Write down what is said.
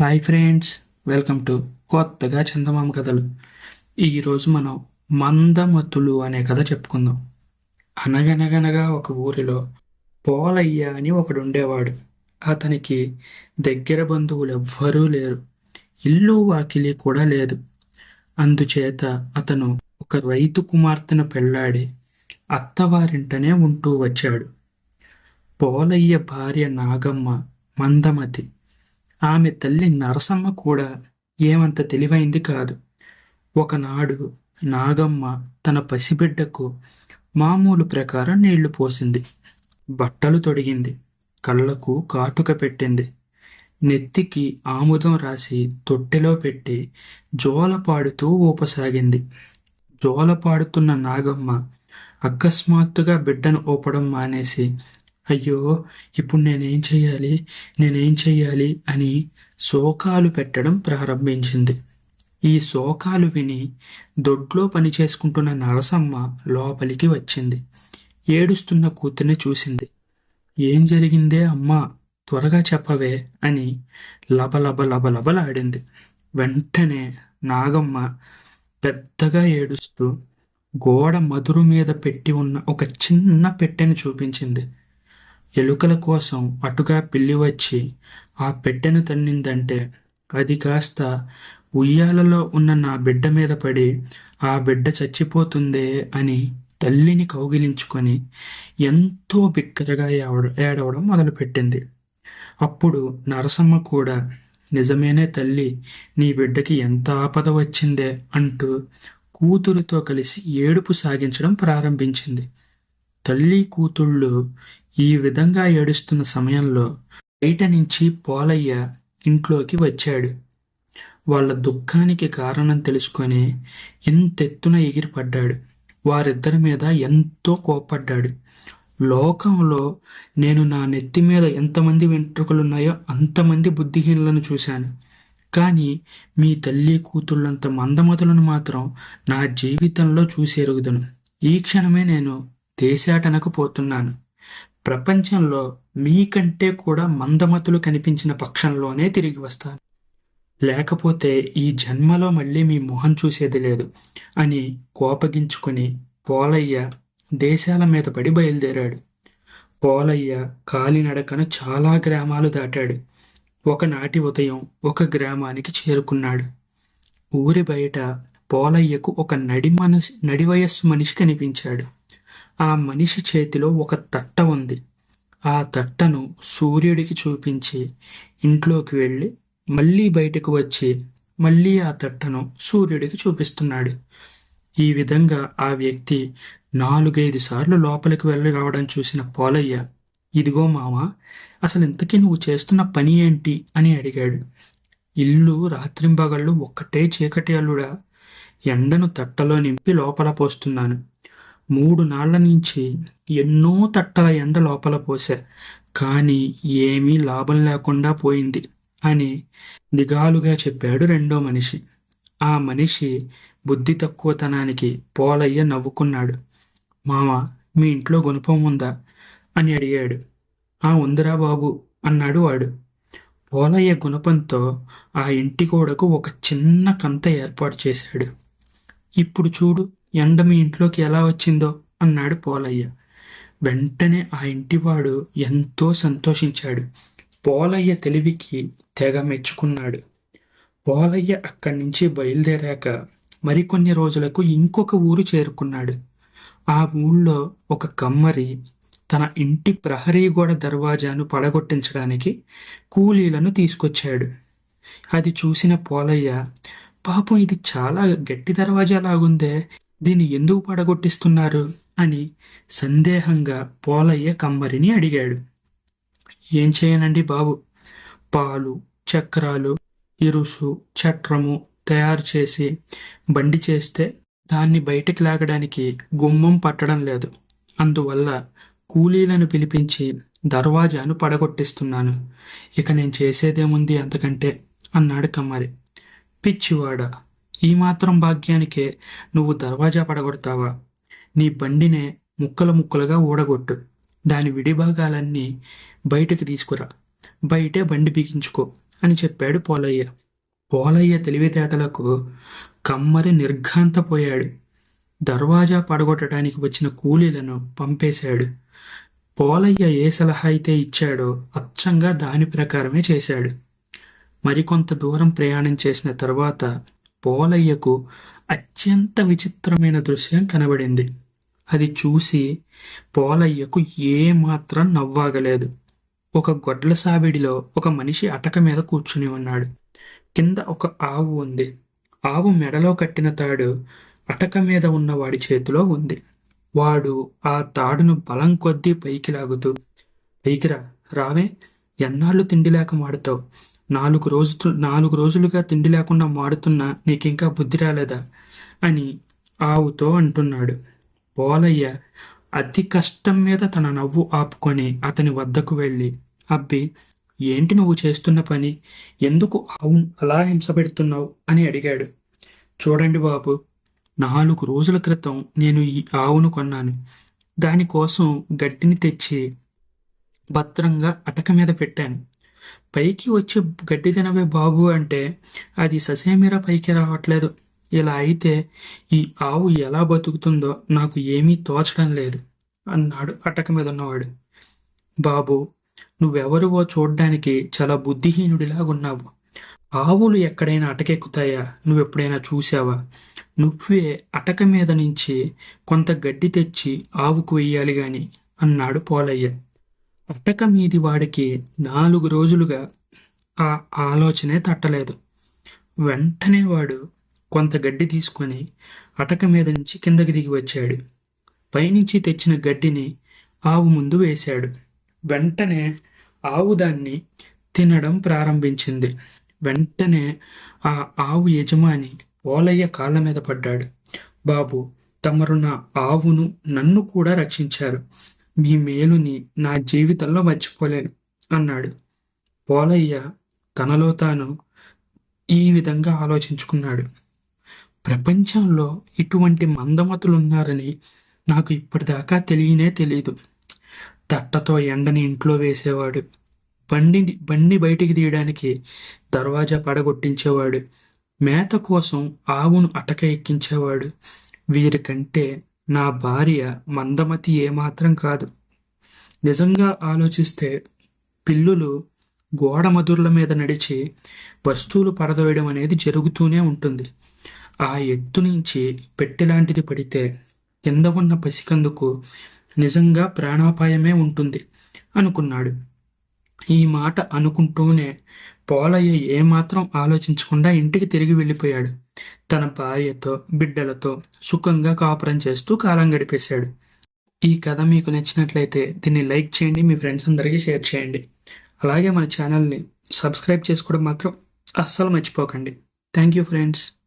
Hi friends welcome to కొత్తగా చందమామ కథలు. ఈరోజు మనం మందమతులు అనే కథ చెప్పుకుందాం. అనగనగనగా ఒక ఊరిలో పోలయ్య అని ఒకడు ఉండేవాడు అతనికి దగ్గర బంధువులు ఎవ్వరూ లేరు. ఇల్లు వాకిలి కూడా లేదు. అందుచేత అతను ఒక రైతు కుమార్తెను పెళ్ళాడి అత్తవారింటనే ఉంటూ వచ్చాడు. పోలయ్య భార్య నాగమ్మ మందమతి. ఆమె తల్లి నరసమ్మ కూడా ఏమంత తెలివైంది కాదు. ఒకనాడు నాగమ్మ తన పసిబిడ్డకు మామూలు ప్రకారం నీళ్ళు పోసింది. బట్టలు తొడిగింది. కళ్ళకు కాటుక పెట్టింది. నెత్తికి ఆముదం రాసి తొట్టెలో పెట్టి జోల పాడుతూ ఊపసాగింది. జోల పాడుతున్న నాగమ్మ అకస్మాత్తుగా బిడ్డను ఊపడం మానేసి అయ్యో ఇప్పుడు నేనేం చెయ్యాలి? నేనేం చెయ్యాలి? అని శోకాలు పెట్టడం ప్రారంభించింది. ఈ శోకాలు విని దొడ్లో పని చేసుకుంటున్న నరసమ్మ లోపలికి వచ్చింది. ఏడుస్తున్న కూతుర్ని చూసింది. ఏం జరిగిందే అమ్మా? త్వరగా చెప్పవే అని లబలబ లబలబలాడింది. వెంటనే నాగమ్మ పెద్దగా ఏడుస్తూ గోడ మధురు మీద పెట్టి ఉన్న ఒక చిన్న పెట్టెని చూపించింది. ఎలుకల కోసం అటుగా పిల్లి వచ్చి ఆ పెట్టెను తన్నిందంటే అది కాస్త ఉయ్యాలలో ఉన్న నా బిడ్డ మీద పడి ఆ బిడ్డ చచ్చిపోతుందే అని తల్లిని కౌగిలించుకొని ఎంతో బిక్కరగా ఏడ ఏడవడం మొదలుపెట్టింది. అప్పుడు నరసమ్మ కూడా నిజమేనే తల్లి నీ బిడ్డకి ఎంత ఆపద వచ్చిందే అంటూ కూతురుతో కలిసి ఏడుపు సాగించడం ప్రారంభించింది. తల్లి కూతుళ్ళు ఈ విధంగా ఏడుస్తున్న సమయంలో బయట నుంచి పోలయ్య ఇంట్లోకి వచ్చాడు. వాళ్ళ దుఃఖానికి కారణం తెలుసుకొని ఎంతెత్తున ఎగిరిపడ్డాడు. వారిద్దరి మీద ఎంతో కోప్పడ్డాడు. లోకంలో నేను నా నెత్తి మీద ఎంతమంది వెంట్రుకలున్నాయో అంతమంది బుద్ధిహీనులను చూశాను. కానీ మీ తల్లి కూతుళ్ళంత మందమతులను మాత్రం నా జీవితంలో చూసి ఎరుగుదను. ఈ క్షణమే నేను దేశాటనకు పోతున్నాను. ప్రపంచంలో మీకంటే కూడా మందమతులు కనిపించిన పక్షంలోనే తిరిగి వస్తాను. లేకపోతే ఈ జన్మలో మళ్ళీ మీ మొహం చూసేది లేదు అని కోపగించుకొని పోలయ్య దేశాల మీద పడి బయలుదేరాడు. పోలయ్య కాలినడకను చాలా గ్రామాలు దాటాడు. ఒకనాటి ఉదయం ఒక గ్రామానికి చేరుకున్నాడు. ఊరి బయట పోలయ్యకు ఒక నడి మనసు నడివయస్సు మనిషి కనిపించాడు. ఆ మనిషి చేతిలో ఒక తట్ట ఉంది. ఆ తట్టను సూర్యుడికి చూపించి ఇంట్లోకి వెళ్ళి మళ్ళీ బయటకు వచ్చి మళ్ళీ ఆ తట్టను సూర్యుడికి చూపిస్తున్నాడు. ఈ విధంగా ఆ వ్యక్తి నాలుగైదు సార్లు లోపలికి వెళ్ళి రావడం చూసిన పోలయ్య ఇదిగో మామ అసలు ఇంతకీ నువ్వు చేస్తున్న పని ఏంటి? అని అడిగాడు. ఇల్లు రాత్రింబగళ్ళు ఒక్కటే చీకటి అల్లుడా ఎండను తట్టలో నింపి లోపల పోస్తున్నాను. మూడు నాళ్ళ నుంచి ఎన్నో తట్టల ఎండ లోపల పోశా కానీ ఏమీ లాభం లేకుండా పోయింది అని దిగాలుగా చెప్పాడు రెండో మనిషి. ఆ మనిషి బుద్ధి తక్కువతనానికి పోలయ్య నవ్వుకున్నాడు. మామ మీ ఇంట్లో గుణపం ఉందా? అని అడిగాడు. ఆ ఉందిరా బాబు అన్నాడు వాడు. పోలయ్య గుణపంతో ఆ ఇంటి గోడకు ఒక చిన్న కంత ఏర్పాటు చేశాడు. ఇప్పుడు చూడు ఎండ మీ ఇంట్లోకి ఎలా వచ్చిందో అన్నాడు పోలయ్య. వెంటనే ఆ ఇంటివాడు ఎంతో సంతోషించాడు. పోలయ్య తెలివికి తెగ మెచ్చుకున్నాడు. పోలయ్య అక్కడి నుంచి బయలుదేరాక మరికొన్ని రోజులకు ఇంకొక ఊరు చేరుకున్నాడు. ఆ ఊళ్ళో ఒక కమ్మరి తన ఇంటి ప్రహరీ గోడ దర్వాజాను పడగొట్టించడానికి కూలీలను తీసుకొచ్చాడు. అది చూసిన పోలయ్య పాపం ఇది చాలా గట్టి దర్వాజా లాగుందే. దీన్ని ఎందుకు పడగొట్టిస్తున్నారు? అని సందేహంగా పోలయ్య కమ్మరిని అడిగాడు. ఏం చేయనండి బాబు? పాలు చక్రాలు ఇరుసు చట్రము తయారు చేసి బండి చేస్తే దాన్ని బయటికి లాగడానికి గుమ్మం పట్టడం లేదు. అందువల్ల కూలీలను పిలిపించి దర్వాజాను పడగొట్టిస్తున్నాను. ఇక నేను చేసేదేముంది అంతకంటే? అన్నాడు కమ్మరి. పిచ్చివాడ ఈ మాత్రం భాగ్యానికే నువ్వు దర్వాజా పడగొడతావా? నీ బండినే ముక్కలు ముక్కలుగా ఊడగొట్టు. దాని విడిభాగాలన్నీ బయటకు తీసుకురా. బయటే బండి బిగించుకో అని చెప్పాడు పోలయ్య. పోలయ్య తెలివితేటలకు కమ్మరి నిర్ఘాంతపోయాడు. దర్వాజా పడగొట్టడానికి వచ్చిన కూలీలను పంపేశాడు. పోలయ్య ఏ సలహా అయితే ఇచ్చాడో అచ్చంగా దాని ప్రకారమే చేశాడు. మరికొంత దూరం ప్రయాణం చేసిన తర్వాత పోలయ్యకు అత్యంత విచిత్రమైన దృశ్యం కనబడింది. అది చూసి పోలయ్యకు ఏమాత్రం నవ్వాగలేదు. ఒక గొడ్ల సావిడిలో ఒక మనిషి అటక మీద కూర్చుని ఉన్నాడు. కింద ఒక ఆవు ఉంది. ఆవు మెడలో కట్టిన తాడు అటక మీద ఉన్న వాడి చేతిలో ఉంది. వాడు ఆ తాడును బలం కొద్దీ పైకి లాగుతూ పైకిరా రావే ఎన్నాళ్ళు తిండి లేక మాడుతావు? నాలుగు రోజు నాలుగు రోజులుగా తిండి లేకుండా మాడుతున్నా నీకింకా బుద్ధి రాలేదా? అని ఆవుతో అంటున్నాడు. పోలయ్య అతి కష్టం మీద తన నవ్వు ఆపుకొని అతని వద్దకు వెళ్ళి అబ్బి ఏంటి నువ్వు చేస్తున్న పని? ఎందుకు ఆవు అలా హింస పెడుతున్నావు? అని అడిగాడు. చూడండి బాబు నాలుగు రోజుల క్రితం నేను ఈ ఆవును కొన్నాను. దానికోసం గడ్డిని తెచ్చి భద్రంగా అటక మీద పెట్టాను. పైకి వచ్చి గడ్డి తినవే బాబు అంటే అది ససేమిరా పైకి రావట్లేదు. ఇలా అయితే ఈ ఆవు ఎలా బతుకుతుందో నాకు ఏమీ తోచడం లేదు అన్నాడు అటక మీద ఉన్నవాడు. బాబు నువ్వెవరివో చూడ్డానికి చాలా బుద్ధిహీనుడిలాగున్నావు. ఆవులు ఎక్కడైనా అటకెక్కుతాయా? నువ్వెప్పుడైనా చూసావా నువ్వే అటక మీద నుంచి కొంత గడ్డి తెచ్చి ఆవుకు వెయ్యాలి గాని అన్నాడు పోలయ్య. అటక మీది వాడికి నాలుగు రోజులుగా ఆ ఆలోచనే తట్టలేదు. వెంటనే వాడు కొంత గడ్డి తీసుకొని అటక మీద నుంచి కిందకి దిగి వచ్చాడు. పైనుంచి తెచ్చిన గడ్డిని ఆవు ముందు వేశాడు. వెంటనే ఆవు దాన్ని తినడం ప్రారంభించింది. వెంటనే ఆ ఆవు యజమాని ఓలయ్య కాళ్ళ మీద పడ్డాడు. బాబు తమరు నా ఆవును నన్ను కూడా రక్షించారు. మీ మేలుని నా జీవితంలో మర్చిపోలేను అన్నాడు. పోలయ్య తనలో తాను ఈ విధంగా ఆలోచించుకున్నాడు. ప్రపంచంలో ఇటువంటి మందమతులున్నారని నాకు ఇప్పటిదాకా తెలియనే తెలియదు తట్టతో ఎండని ఇంట్లో వేసేవాడు. బండి బండి బయటికి తీయడానికి దర్వాజా పడగొట్టించేవాడు. మేత కోసం ఆవును అటక ఎక్కించేవాడు. వీరికంటే నా భార్య మందమతి ఏమాత్రం కాదు. నిజంగా ఆలోచిస్తే పిల్లులు గోడ మధుర్ల మీద నడిచి వస్తువులు పడదోయడం అనేది జరుగుతూనే ఉంటుంది. ఆ ఎత్తు నుంచి పెట్టెలాంటిది పడితే కింద ఉన్న పసికందుకు నిజంగా ప్రాణాపాయమే ఉంటుంది అనుకున్నాడు. ఈ మాట అనుకుంటూనే పోలయ్య ఏమాత్రం ఆలోచించకుండా ఇంటికి తిరిగి వెళ్ళిపోయాడు. తన భార్యతో బిడ్డలతో సుఖంగా కాపురం చేస్తూ కాలం గడిపేశాడు. ఈ కథ మీకు నచ్చినట్లయితే దీన్ని లైక్ చేయండి మీ ఫ్రెండ్స్ అందరికీ షేర్ చేయండి. అలాగే మన ఛానల్ని సబ్స్క్రైబ్ చేసుకోవడం మాత్రం అస్సలు మర్చిపోకండి. Thank you friends.